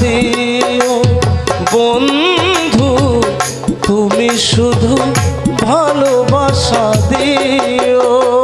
দিও বন্ধু তুমি শুধু ভালোবাসা দিও।